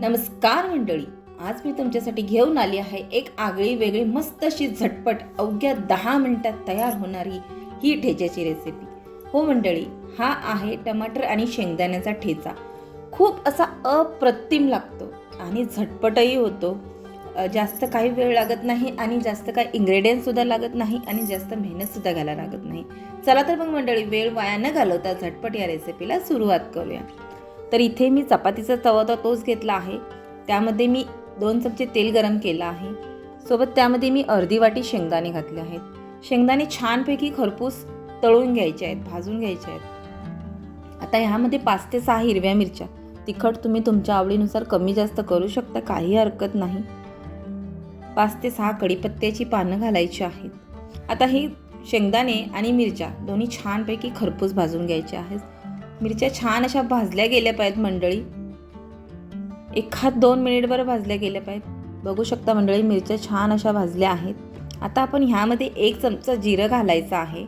नमस्कार मंडळी. आज मी तुमच्यासाठी घेऊन आली आहे एक आगळी वेगळी मस्त अशी झटपट अवघ्या दहा मिनिटात तयार होणारी ही ठेच्याची रेसिपी हो मंडळी हा आहे टमाटर आणि शेंगदाण्याचा ठेचा. खूप असा अप्रतिम लागतो आणि झटपटही होतो. जास्त काही वेळ लागत नाही आणि जास्त काही इंग्रेडियंटसुद्धा लागत नाही आणि जास्त मेहनतसुद्धा घालायला लागत नाही. चला तर मग मंडळी वेळ वाया न घालवता झटपट या रेसिपीला सुरुवात करूया. तर इथे मी चपातीचा तवा होता तोच घेतला आहे. त्यामध्ये मी दोन चमचे तेल गरम केलं आहे. सोबत त्यामध्ये मी अर्धी वाटी शेंगदाणे घातले आहेत. शेंगदाणे छानपैकी खरपूस तळून घ्यायचे आहेत भाजून घ्यायचे आहेत. आता ह्यामध्ये पाच ते सहा हिरव्या मिरच्या. तिखट तुम्ही तुमच्या आवडीनुसार कमी जास्त करू शकता काही हरकत नाही. पाच ते सहा कढीपत्त्याची पानं घालायची आहेत. आता ही शेंगदाणे आणि मिरच्या दोन्ही छानपैकी खरपूस भाजून घ्यायचे आहेत. मिरच्या छान अशा भाजल्या गेल्या पाहिजेत मंडळी. एखाद दोन मिनिटभर भाजल्या गेल्या पाहिजेत. बघू शकता मंडळी मिरच्या छान अशा भाजल्या आहेत. आता आपण ह्यामध्ये एक चमचा जिरं घालायचं आहे.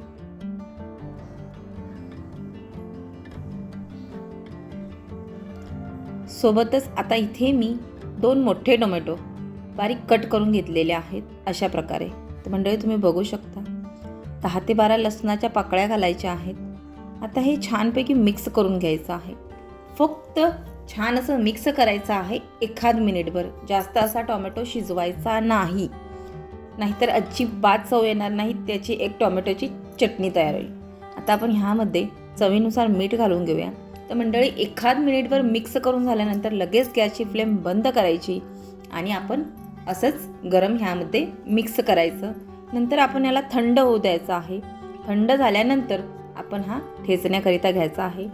सोबतच आता इथे मी दोन मोठे टोमॅटो बारीक कट करून घेतलेले आहेत अशा प्रकारे. तर मंडळी तुम्ही बघू शकता. दहा ते बारा लसणाच्या पाकळ्या घालायच्या आहेत. आता हे छानपैकी मिक्स करून घ्यायचं आहे. फक्त छान असं मिक्स करायचं आहे एखाद मिनिटभर. जास्त असा टोमॅटो शिजवायचा नाही. नाहीतर अजिबात चव येणार नाही त्याची एक टोमॅटोची चटणी तयार होईल. आता आपण ह्यामध्ये चवीनुसार मीठ घालून घेऊया. तर मंडळी एखाद मिनिटभर मिक्स करून झाल्यानंतर लगेच गॅसची फ्लेम बंद करायची आणि आपण असंच गरम ह्यामध्ये मिक्स करायचं. नंतर आपण याला थंड होऊ द्यायचं आहे. थंड झाल्यानंतर आपण हा ठेचण्याकरिता घ्यायचा आहे.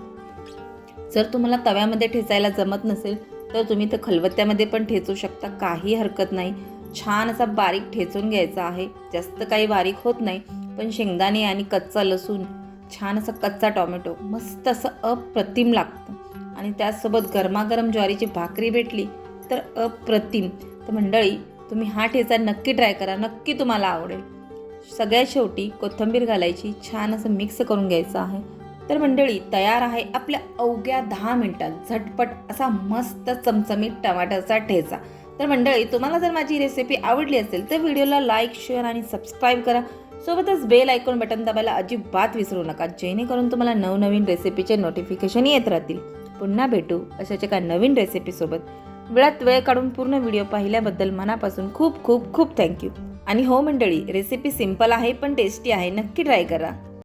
जर तुम्हाला तव्यामध्ये ठेचायला जमत नसेल तर तुम्ही तर खलबत्त्यामध्ये पण ठेचू शकता. काही हरकत नाही. छान असा बारीक ठेचून घ्यायचा आहे. जास्त काही बारीक होत नाही पण शेंगदाणे आणि कच्चा लसूण छान असं कच्चा टोमॅटो मस्त असं अप्रतिम लागतं. आणि त्याचसोबत गरमागरम ज्वारीची भाकरी भेटली तर अप्रतिम. तर मंडळी तुम्ही हा ठेचा नक्की ट्राय करा. नक्की तुम्हाला आवडेल. सगळ्यात शेवटी कोथिंबीर घालायची छान असं मिक्स करून घ्यायचं आहे. तर मंडळी तयार आहे आपल्या अवघ्या दहा मिनिटात. झटपट असा मस्त चमचमीत टमाटरचा ठेचा. तर मंडळी तुम्हाला जर माझी रेसिपी आवडली असेल तर व्हिडिओला लाईक शेअर आणि सबस्क्राईब करा. सोबतच बेल आयकॉन बटन दाबायला अजिबात विसरू नका जेणेकरून तुम्हाला नवनवीन रेसिपीचे नोटिफिकेशन येत राहतील. पुन्हा भेटू अशाच एका नवीन रेसिपीसोबत वेळात वेळ काढून पूर्ण व्हिडिओ पाहिल्याबद्दल मनापासून खूप खूप खूप थँक्यू आणि हो मंडळी रेसिपी सिंपल आहे पण टेस्टी आहे. नक्की ट्राय करा.